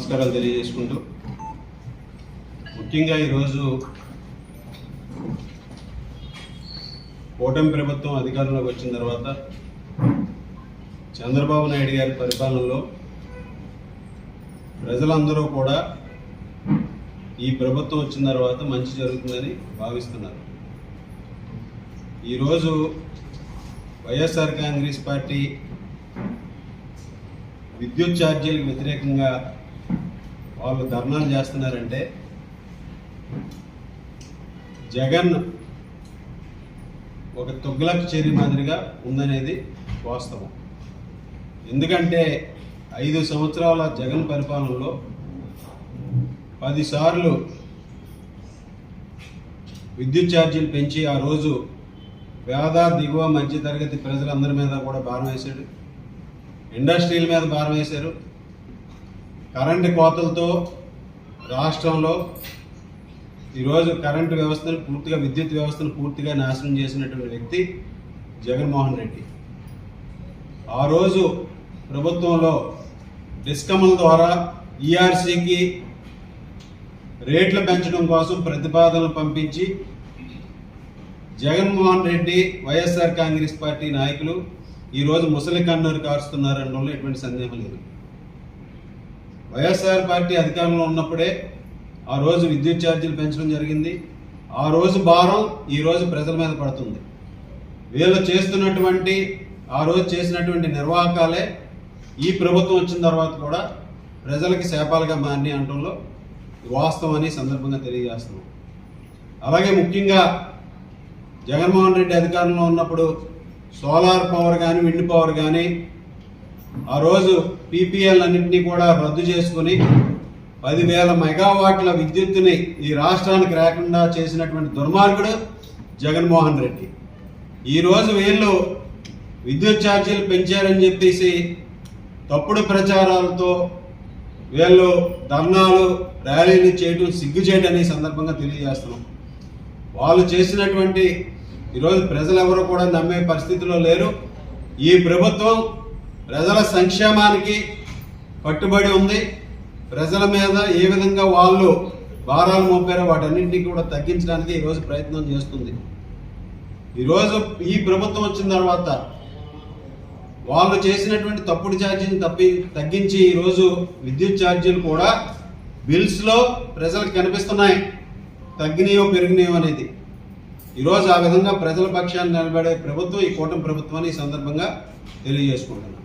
నమస్కారాలు తెలియజేసుకుంటూ ముఖ్యంగా ఈరోజు కూటమి ప్రభుత్వం అధికారంలోకి వచ్చిన తర్వాత చంద్రబాబు నాయుడు గారి పరిపాలనలో ప్రజలందరూ కూడా ఈ ప్రభుత్వం వచ్చిన తర్వాత మంచి జరుగుతుందని భావిస్తున్నారు. ఈరోజు వైఎస్ఆర్ కాంగ్రెస్ పార్టీ విద్యుత్ ఛార్జీలకు వ్యతిరేకంగా వాళ్ళు ధర్నాలు చేస్తున్నారంటే జగన్ ఒక తొగ్గులకు చేరి మాదిరిగా ఉందనేది వాస్తవం. ఎందుకంటే ఐదు సంవత్సరాల జగన్ పరిపాలనలో పదిసార్లు విద్యుత్ ఛార్జీలు పెంచి ఆ రోజు పేద దిగువ మధ్య తరగతి ప్రజలందరి మీద కూడా భారం వేశాడు. ఇండస్ట్రీల మీద భారం వేశారు. కరెంటు కోతలతో రాష్ట్రంలో ఈరోజు కరెంటు వ్యవస్థను పూర్తిగా విద్యుత్ వ్యవస్థను పూర్తిగా నాశనం చేసినటువంటి వ్యక్తి జగన్మోహన్ రెడ్డి. ఆ రోజు ప్రభుత్వంలో డిస్కమ్ల ద్వారా ఈఆర్సీకి రేట్లు పెంచడం కోసం ప్రతిపాదనలు పంపించి Jaganmohan Reddy YSR Congress party నాయకులు ఈరోజు ముసలి కన్నూరు కారుస్తున్నారనడంలో ఎటువంటి సందేహం లేదు. వైఎస్ఆర్ పార్టీ అధికారంలో ఉన్నప్పుడే ఆ రోజు విద్యుత్ ఛార్జీలు పెంచడం జరిగింది. ఆ రోజు భారం ఈరోజు ప్రజల మీద పడుతుంది. వీళ్ళు చేస్తున్నటువంటి ఆ రోజు చేసినటువంటి నిర్వాహకాలే ఈ ప్రభుత్వం వచ్చిన తర్వాత కూడా ప్రజలకి శాపాలుగా మారినాయి అంటంలో వాస్తవం అని సందర్భంగా తెలియజేస్తున్నాం. అలాగే ముఖ్యంగా జగన్మోహన్ రెడ్డి అధికారంలో ఉన్నప్పుడు సోలార్ పవర్ కానీ విండ్ పవర్ కానీ ఆ రోజు పీపీఎల్ అన్నింటినీ కూడా రద్దు చేసుకుని పదివేల మెగావాట్ల విద్యుత్తుని ఈ రాష్ట్రానికి రాకుండా చేసినటువంటి దుర్మార్గుడు జగన్మోహన్ రెడ్డి. ఈరోజు వీళ్ళు విద్యుత్ ఛార్జీలు పెంచారని చెప్పేసి తప్పుడు ప్రచారాలతో వీళ్ళు ధర్నాలు ర్యాలీలు చేయడం సిగ్గుచేయటని సందర్భంగా తెలియజేస్తున్నాం. వాళ్ళు చేసినటువంటి ఈరోజు ప్రజలు ఎవరు కూడా నమ్మే పరిస్థితిలో లేరు. ఈ ప్రభుత్వం ప్రజల సంక్షేమానికి కట్టుబడి ఉంది. ప్రజల మీద ఏ విధంగా వాళ్ళు భారాలు మోపారో వాటన్నింటినీ కూడా తగ్గించడానికి ఈరోజు ప్రయత్నం చేస్తుంది. ఈరోజు ఈ ప్రభుత్వం వచ్చిన తర్వాత వాళ్ళు చేసినటువంటి తప్పుడు ఛార్జీని తప్పి తగ్గించి ఈరోజు విద్యుత్ ఛార్జీలు కూడా బిల్స్లో ప్రజలకు కనిపిస్తున్నాయి. తగ్గినాయో పెరిగినాయో అనేది. ఈరోజు ఆ విధంగా ప్రజల పక్షాన్ని నిలబడే ప్రభుత్వం ఈ కూటమి ప్రభుత్వాన్ని ఈ సందర్భంగా తెలియజేసుకుంటున్నాను